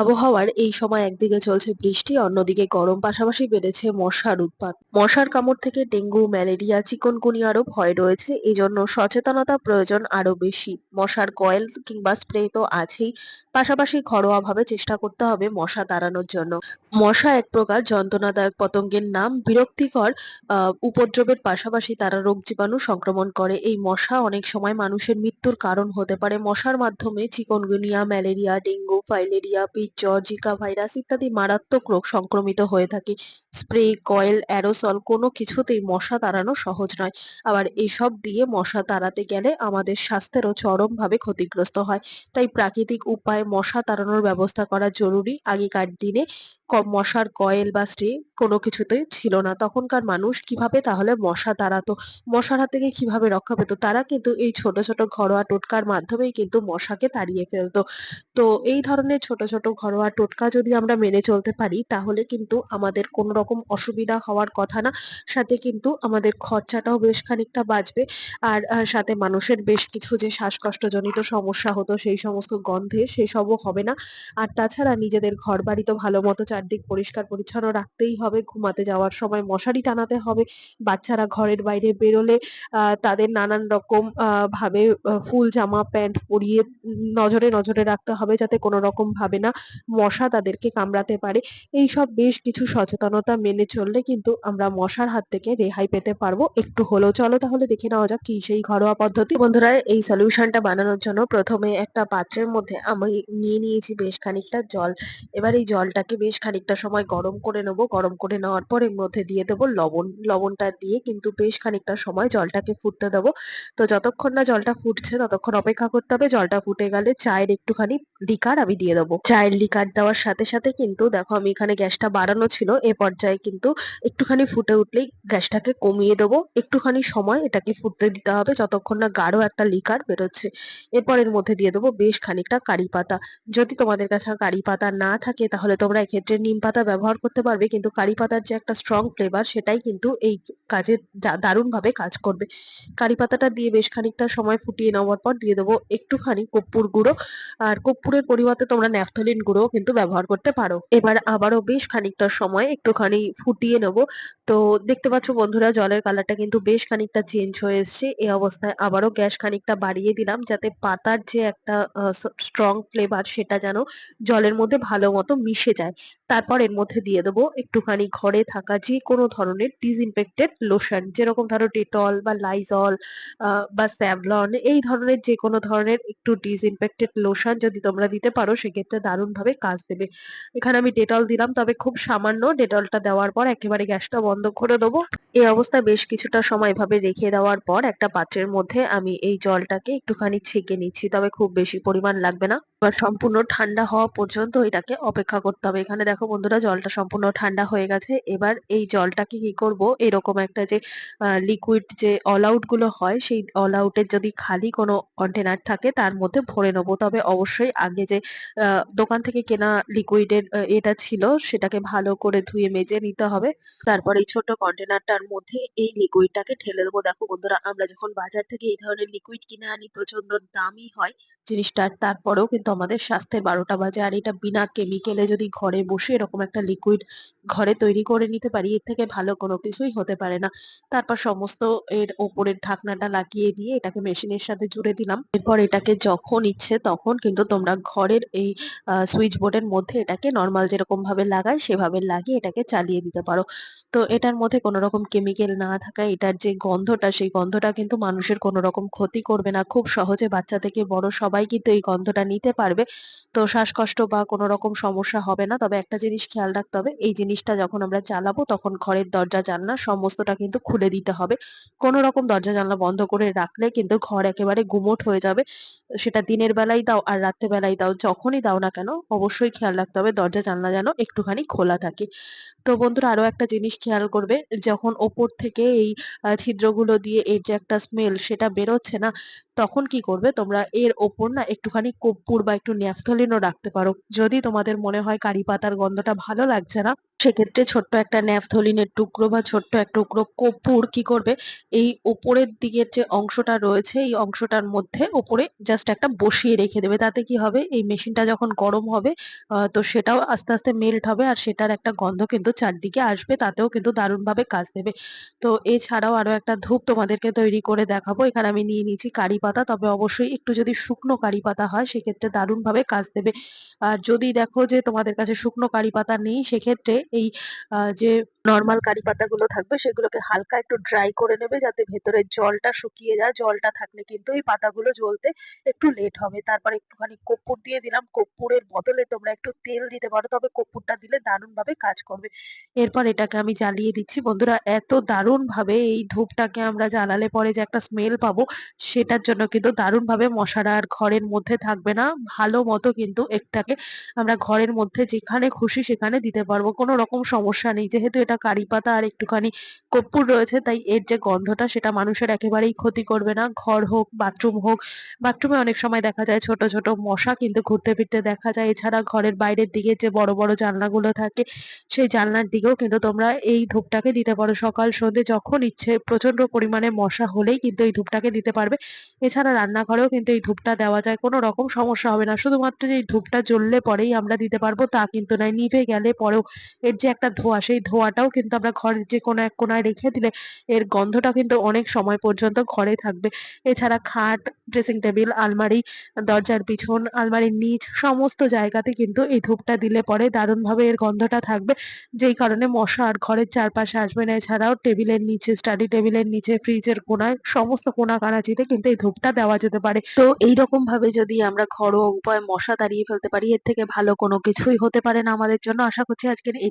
আবহাওয়ার এই সময় একদিকে চলছে বৃষ্টি, অন্যদিকে গরম পাশাপাশি বেড়েছে মশার উৎপাত। মশার কামড় থেকে ডেঙ্গু, ম্যালেরিয়া চিকনগুনিয়ারও ভয় রয়েছে এই জন্য সচেতনতা প্রয়োজন আরও বেশি। মশার কয়েল কিংবা স্প্রে তো আছেই, পাশাপাশি ঘরোয়াভাবে চেষ্টা করতে হবে মশা তাড়ানোর জন্য। মশা এক প্রকার যন্ত্রণাদায়ক পতঙ্গের নাম, বিরক্তিকর উপদ্রবের পাশাপাশি তারা রোগ জীবাণু সংক্রমণ করে। এই মশা অনেক সময় মানুষের মৃত্যুর কারণ হতে পারে। মশার মাধ্যমে চিকনগুনিয়া, ম্যালেরিয়া, ডেঙ্গু, ফাইলেরিয়া জ্বর, জিকা ভাইরাস ইত্যাদি মারাত্মক রোগ সংক্রমিত হয়ে থাকে। স্প্রে, কয়েল, অ্যারোসল কোনো কিছুতেই মশা তাড়ানো সহজ নয়। আবার এসব দিয়ে মশা তাড়াতে গেলে আমাদের স্বাস্থ্যেরও চরমভাবে ক্ষতিগ্রস্ত হয়। তাই প্রাকৃতিক উপায়ে মশা তাড়ানোর ব্যবস্থা করা জরুরি। আগেকার দিনে মশার কয়েল বা স্প্রে কোনো কিছুতেই ছিল না। তখনকার মানুষ কীভাবে তাহলে মশা তাড়াতো? মশার হাত থেকে কীভাবে রক্ষা পেত? তারা কিন্তু এই ছোট, ছোট ঘরোয়া টোটকার মাধ্যমেই কিন্তু মশাকে তাড়িয়ে ফেলতো তো এই ধরনের ছোট, ছোট ঘরোয়া টোটকা যদি আমরা মেনে চলতে পারি তাহলে কিন্তু আমাদের কোনো রকম অসুবিধা হওয়ার কথা না। সাথে কিন্তু আমাদের খরচাটাও বেশ খানিকটা বাঁচবে। আর সাথে মানুষের বেশ কিছু যে শ্বাসকষ্টজনিত সমস্যা হতো সেই সমস্ত গন্ধে সেসবও হবে না। আর তাছাড়া নিজেদের ঘরবাড়ি তো ভালো মতো চারদিক পরিষ্কার পরিচ্ছন্ন রাখতেই হবে। ঘুমাতে যাওয়ার সময় মশারি টানাতে হবে। বাচ্চারা ঘরের বাইরে বেরোলে তাদের নানান রকম ভাবে ফুল জামা প্যান্ট পরিয়ে নজরে, নজরে রাখতে হবে যাতে কোনো রকম ভাবে না মশা তাদেরকে কামড়াতে পারে। এইসব বেশ কিছু সচেতনতা মেনে চললে কিন্তু আমরা মশার হাত থেকে রেহাই পেতে পারব একটু হলেও। চলো তাহলে দেখে নেওয়া যাক কি সেই ঘরোয়া পদ্ধতি। বন্ধুরা, এই সলিউশনটা বানানোর জন্য প্রথমে একটা পাত্রের মধ্যে আমি নিয়ে নিয়েছি বেশ খানিকটা জল। এবার এই জলটাকে বেশ খানিকটা সময় গরম করে নেব। গরম করে নেওয়ার পর এর মধ্যে দিয়ে দেব লবণ। লবণটা দিয়ে কিন্তু বেশ খানিকটা সময় জলটাকে ফুটতে দেব। তো যতক্ষণ না জলটা ফুটছে ততক্ষণ অপেক্ষা করতে হবে। জলটা ফুটে গেলে চায়ের একটুখানি লিকার আমি দিয়ে দেব। চায়ের লিকার দেওয়ার সাথে, সাথে কিন্তু দেখো আমি এখানে গ্যাসটা বাড়ানো ছিল। এ পর্যায়ে কিন্তু একটুখানি ফুটে উঠলেই গ্যাসটাকে কমিয়ে দেবো একটুখানি সময় এটাকে ফুটতে দিতে হবে যতক্ষণ না গাঢ় একটা লিকার বেরোচ্ছে। এরপর এর মধ্যে দিয়ে দেবো বেশ খানিকটা কারি পাতা। যদি তোমাদের কাছে কারি পাতা না থাকে তাহলে তোমরা এক্ষেত্রে নিম পাতা ব্যবহার করতে পারবে। কিন্তু কারি পাতার যে একটা স্ট্রং ফ্লেভার সেটাই কিন্তু এই কাজে দারুণভাবে কাজ করবে। কারি পাতাটা দিয়ে বেশ খানিকটা সময় ফুটিয়ে নেওয়ার পর দিয়ে দেবো একটুখানি কর্পূর গুঁড়ো। আর কর্পূরের পরিবর্তে তোমরা ন্যাফথলিন গুঁড়োও কিন্তু ব্যবহার করতে পারো। এবার আবারও বেশ খানিকটা সময় একটুখানি ফুটিয়ে নেব। তো দেখতে পাচ্ছ বন্ধুরা, জলের কালারটা কিন্তু বেশ খানিকটা চেঞ্জ হয়ে এসছে। এই অবস্থায় আবারও গ্যাস খানিকটা বাড়িয়ে দিলাম যাতে পাতার যে একটা স্ট্রং ফ্লেভার সেটা যেন জলের মধ্যে ভালো মতো মিশে যায়। তারপর এর মধ্যে দিয়ে দেবো একটুখানি ঘরে থাকা যেকোনো ধরনের ডিসইনফেক্টেড লোশন। যেরকম ধরো ডেটল বা লাইজল বা স্যাভলন এই ধরনের যেকোনো ধরনের একটু ডিসইনফেক্টেড লোশন যদি তোমরা দিতে পারো, সেক্ষেত্রে দারুণভাবে কাজ দেবে। এখানে আমি ডেটল দিলাম, তবে খুব সামান্য ডেটলটা দেওয়ার পর একেবারে গ্যাসটা বন্ধ করে দেবো। এই অবস্থায় বেশ কিছুটা সময় এভাবে রেখে দেওয়ার পর একটা পাত্রের মধ্যে আমি এই জলটাকে একটুখানি ছেঁকে নিচ্ছি। তবে খুব বেশি পরিমাণ লাগবে না। এবার সম্পূর্ণ ঠান্ডা হওয়া পর্যন্ত এটাকে অপেক্ষা করতে হবে। এখানে দেখো বন্ধুরা, জলটা সম্পূর্ণ ঠান্ডা হয়ে গেছে। এবার এই জলটাকে কি করব এরকম একটা যে লিকুইড যে অল আউটগুলো হয়, সেই অল আউট এর যদি খালি কোনো কন্টেনার থাকে, তার মধ্যে ভরে নেব। তবে অবশ্যই আগে যে দোকান থেকে কেনা লিকুইডের এটা ছিল, সেটাকে ভালো করে ধুয়ে মেজে নিতে হবে। তারপর এই ছোট কন্টেনারটার মধ্যে এই লিকুইডটাকে ঢেলে দেবো। দেখো বন্ধুরা, আমরা যখন বাজার থেকে এই ধরনের লিকুইড কিনে আনি প্রচণ্ড দামি হয় জিনিসটার। তারপরেও কিন্তু আমাদের স্বাস্থ্যের ১২টা বাজে। আর এটা বিনা কেমিক্যালে যদি ঘরে বসে এরকম একটা লিকুইড ঘরে তৈরি করে নিতে পারি, এর থেকে ভালো কোনো কিছুই হতে পারে না। তারপর সমস্ত এর ওপরের ঢাকনাটা লাগিয়ে দিয়ে এটাকে মেশিনের সাথে জুড়ে দিলাম। এরপর এটাকে যখন ইচ্ছে তখন কিন্তু তোমরা ঘরের এই সুইচ বোর্ডের মধ্যে এটাকে নরমাল যেরকম ভাবে লাগাই সেভাবে লাগিয়ে এটাকে চালিয়ে দিতে পারো। তো এটার মধ্যে কোনো রকম কেমিক্যাল না থাকায় এটার যে গন্ধটা সেই গন্ধটা কিন্তু মানুষের কোনো রকম ক্ষতি করবে না। খুব সহজে বাচ্চা থেকে বড় সবাই কিন্তু এই গন্ধটা নিতে পারবে। তো শ্বাসকষ্ট বা কোনো রকম সমস্যা হবে না। তবে একটা জিনিস খেয়াল রাখতে হবে, এই জিনিসটা যখন আমরা চালাবো তখন ঘরের দরজা জানলা সমস্তটা কিন্তু খুলে দিতে হবে। কোনো রকম দরজা জানলা বন্ধ করে রাখলে কিন্তু ঘর একেবারে গুমোট হয়ে যাবে। সেটা দিনের বেলাই দাও আর রাত্রে বেলাই দাও যখনই দাও না কেন অবশ্যই খেয়াল রাখতে হবে দরজা জানলা যেন একটুখানি খোলা থাকে। তো বন্ধুরা আরও একটা জিনিস খেয়াল করবে যখন ওপর থেকে এই ছিদ্রগুলো দিয়ে এর যে একটা স্মেল সেটা বেরোচ্ছে না, তখন কি করবে তোমরা এর ওপর না একটুখানি কর্পূর বা একটু ন্যাফথলিনও রাখতে পারো। যদি তোমাদের মনে হয় কারি পাতার গন্ধটা ভালো লাগছে না, সেক্ষেত্রে ছোট্ট একটা ন্যাপথলিনের টুকরো বা ছোট্ট এক টুকরো কর্পূর কি করবে? এই ওপরের দিকের যে অংশটা রয়েছে, এই অংশটার মধ্যে ওপরে জাস্ট একটা বসিয়ে রেখে দেবে। তাতে কি হবে? এই মেশিনটা যখন গরম হবে তো সেটাও আস্তে আস্তে মেল্ট হবে আর সেটার একটা গন্ধ কিন্তু চারদিকে আসবে, তাতেও কিন্তু দারুণভাবে কাজ দেবে। তো এছাড়াও আরও একটা ধূপ তোমাদেরকে তৈরি করে দেখাবো। এখানে আমি নিয়ে নিয়েছি কারি পাতা, তবে অবশ্যই একটু যদি শুকনো কারি পাতা হয়, সেক্ষেত্রে দারুণভাবে কাজ দেবে। আর যদি দেখো যে তোমাদের কাছে শুকনো কারি পাতা নেই, সেক্ষেত্রে এই যে নর্মাল কারি পাতাগুলো থাকবে সেগুলোকে হালকা একটু ড্রাই করে নেবে যাতে ভেতরের জলটা শুকিয়ে যায়। জলটা থাকলে কিন্তু এই পাতাগুলো জ্বলতে একটু লেট হবে। তারপর একটুখানি কর্পূর দিয়ে দিলাম। কর্পূরের বদলে তোমরা একটু তেল দিতে পারো, তবে কর্পূরটা দিলে দারুণ ভাবে কাজ করবে। এরপর এটাকে আমি জ্বালিয়ে দিচ্ছি। বন্ধুরা, এত দারুণ ভাবে এই ধূপটাকে আমরা জ্বালালে পরে যে একটা স্মেল পাবো, সেটার জন্য কিন্তু দারুণ ভাবে মশারা আর ঘরের মধ্যে থাকবে না। ভালো মতো কিন্তু এটাকে আমরা ঘরের মধ্যে যেখানে খুশি সেখানে দিতে পারব। কোনো রকম সমস্যা নেই। যেহেতু এটা কারি পাতা আর একটুখানি কর্পূর রয়েছে, তাই এর যে গন্ধটা সেটা মানুষের একেবারেই ক্ষতি করবে না। ঘর হোক, বাথরুম হোক, বাথরুমে অনেক সময় দেখা যায় ছোট ছোট মশা কিন্তু ঘুরতে ফিরতে দেখা যায়। এছাড়া ঘরের বাইরের দিকে যে বড় বড় জানলাগুলো থাকে, সেই জানলার দিকেও কিন্তু তোমরা এই ধূপটাকে দিতে পারো। সকাল সন্ধ্যে যখন ইচ্ছে প্রচণ্ড পরিমাণে মশা হলেই কিন্তু এই ধূপটাকে দিতে পারবে। এছাড়া রান্নাঘরেও কিন্তু এই ধূপটা দেওয়া যায় কোনো রকম সমস্যা হবে না। শুধুমাত্র যে এই ধূপটা জ্বললে পরেই আমরা দিতে পারব, তা কিন্তু নয়। নিভে গেলে পরেও এর যে একটা ধোঁয়া, সেই ধোঁয়াটাও কিন্তু আমরা ঘরের যে কোনো এক কোনায় রেখে দিলে এর গন্ধটা কিন্তু অনেক সময় পর্যন্ত ঘরে থাকবে। এছাড়া খাট ড্রেসিং টেবিল আলমারি, দরজার পিছন, আলমারির নিচ সমস্ত জায়গাতে কিন্তু এই ধূপটা দিলে পরে দারুণভাবে এর গন্ধটা থাকবে। যেই কারণে মশা আর ঘরের চারপাশে আসবে না। এছাড়াও টেবিলের নিচে স্টাডি টেবিলের নিচে ফ্রিজের কোনায়, সমস্ত কোনা কানাচিতে কিন্তু এই ধূপটা দেওয়া যেতে পারে। তো এইরকম ভাবে যদি আমরা ঘরোয়া উপায়ে মশা তাড়িয়ে ফেলতে পারি, এর থেকে ভালো কোনো কিছুই হতে পারে না আমাদের জন্য। আশা করছি আজকের এই